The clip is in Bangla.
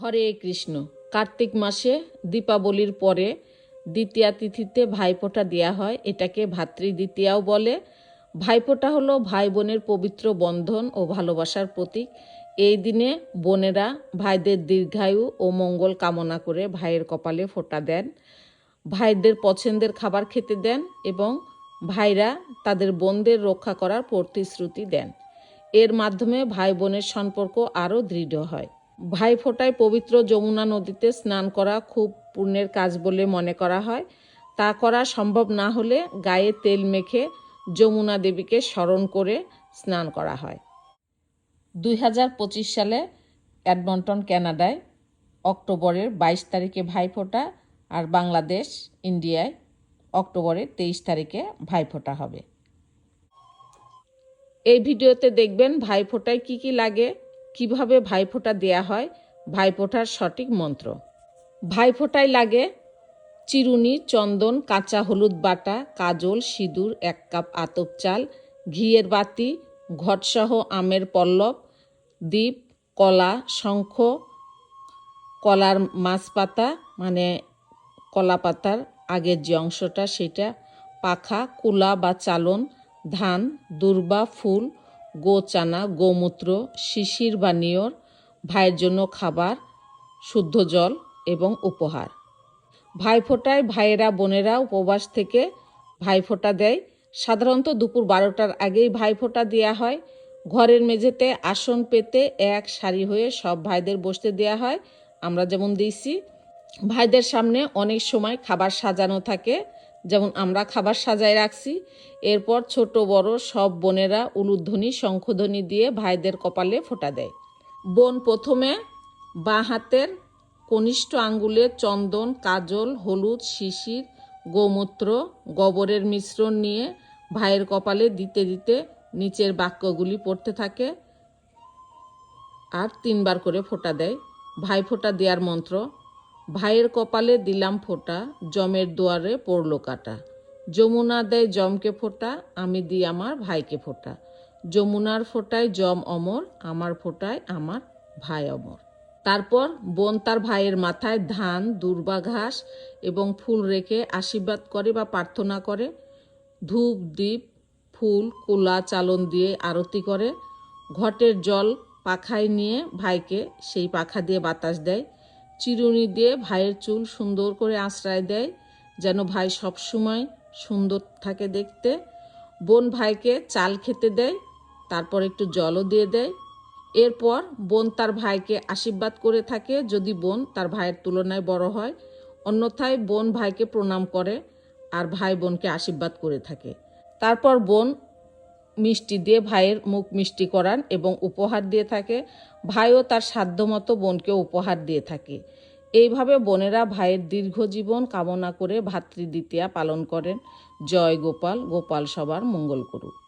হরে কৃষ্ণ। কার্তিক মাসে দীপাবলির পরে দ্বিতীয়া তিথিতে ভাইফোঁটা দেওয়া হয়। এটাকে ভাতৃ দ্বিতীয়াও বলে। ভাইফোঁটা হলো ভাই বোনের পবিত্র বন্ধন ও ভালোবাসার প্রতীক। এই দিনে বোনেরা ভাইদের দীর্ঘায়ু ও মঙ্গল কামনা করে ভাইয়ের কপালে ফোঁটা দেন, ভাইদের পছন্দের খাবার খেতে দেন এবং ভাইরা তাদের বোনদের রক্ষা করার প্রতিশ্রুতি দেন। এর মাধ্যমে ভাই বোনের সম্পর্ক আরও দৃঢ় হয়। ভাই ফোঁটায় পবিত্র যমুনা নদীতে স্নান করা খুব পুণ্যের কাজ বলে মনে করা হয়। তা করা সম্ভব না হলে গায়ে তেল মেখে যমুনা দেবীকে স্মরণ করে স্নান করা হয়। দুই হাজার পঁচিশ সালে অ্যাডমন্টন কানাডায় অক্টোবরের বাইশ তারিখে ভাইফোঁটা আর বাংলাদেশ, ইন্ডিয়ায় অক্টোবরের তেইশ তারিখে ভাইফোঁটা হবে। এই ভিডিওতে দেখবেন ভাইফোঁটায় কি কি লাগে কীভাবে ভাইফোঁটা দেয়া হয়? ভাইফোঁটার সঠিক মন্ত্র। ভাইফোঁটায় লাগে চিরুনি, চন্দন, কাঁচা হলুদ বাটা, কাজল, সিঁদুর, এক কাপ আতপ চাল, ঘিয়ের বাতি, ঘটসহ আমের পল্লব, দ্বীপ, কলা, শঙ্খ, কলার মাছ পাতা মানে কলা পাতার আগের যে অংশটা, সেটা পাখা, কুলা বা চালন, ধান, দুর্বা, ফুল গোচানা গোমূত্র শিশির বা নিয়র, ভাইয়ের জন্য খাবার, শুদ্ধ জল এবং উপহার। ভাইফোঁটায় ভাইয়েরা, বোনেরা উপবাস থেকে ভাইফোঁটা দেয়। সাধারণত দুপুর বারোটার আগেই ভাইফোঁটা দেওয়া হয়। ঘরের মেঝেতে আসন পেতে এক সারি হয়ে সব ভাইদের বসতে দেওয়া হয়। আমরা যেমন দিয়েছি। ভাইদের সামনে অনেক সময় খাবার সাজানো থাকে। যেমন আমরা খাবার সাজায় রাখছি, এরপর ছোট, বড় সব বোনেরা উলুধ্বনি, শঙ্খধ্বনি দিয়ে ভাইদের কপালে ফোঁটা দেয়। বোন প্রথমে বাঁ হাতের কনিষ্ঠ আঙ্গুলে চন্দন, কাজল, হলুদ, শিশির, গোমূত্র, গোবরের মিশ্রণ নিয়ে ভাইয়ের কপালে দিতে দিতে নিচের বাক্যগুলি পড়তে থাকে আর তিনবার করে ফোঁটা দেয়। ভাই ফোঁটা দেওয়ার মন্ত্র ভাইয়ের কপালে দিলাম ফোঁটা, জমের দুয়ারে পড়ল কাটা। যমুনা দেয় জমকে ফোঁটা, আমি দিই আমার ভাইকে ফোঁটা। যমুনার ফোঁটায় জম অমর, আমার ফোঁটায় আমার ভাই অমর। তারপর বোন তার ভাইয়ের মাথায় ধান, দুর্বা ঘাস এবং ফুল রেখে আশীর্বাদ করে বা প্রার্থনা করে। ধূপ দ্বীপ ফুল, কুলা, চালন দিয়ে আরতি করে। ঘটের জল পাখায় নিয়ে ভাইকে সেই পাখা দিয়ে বাতাস দেয়। চিরুনি দিয়ে ভাইয়ের চুল সুন্দর করে আশ্রয় দেয়, যেন ভাই সবসময় সুন্দর থাকে দেখতে। বোন ভাইকে চাল খেতে দেয়, তারপর একটু জলও দিয়ে দেয়। এরপর বোন তার ভাইকে আশীর্বাদ করে থাকে, যদি বোন তার ভাইয়ের তুলনায় বড় হয়। অন্যথায় বোন ভাইকে প্রণাম করে আর ভাই বোনকে আশীর্বাদ করে থাকে। তারপর বোন মিষ্টি দিয়ে ভাইয়ের মুখ মিষ্টি করান এবং উপহার দিয়ে থাকে। ভাইও তার সাধ্যমতো বোনকে উপহার দিয়ে থাকে। এইভাবে বোনেরা ভাইয়ের দীর্ঘ জীবন কামনা করে ভাতৃদ্বিতীয়া পালন করেন। জয় গোপাল গোপাল সবার মঙ্গল করুক।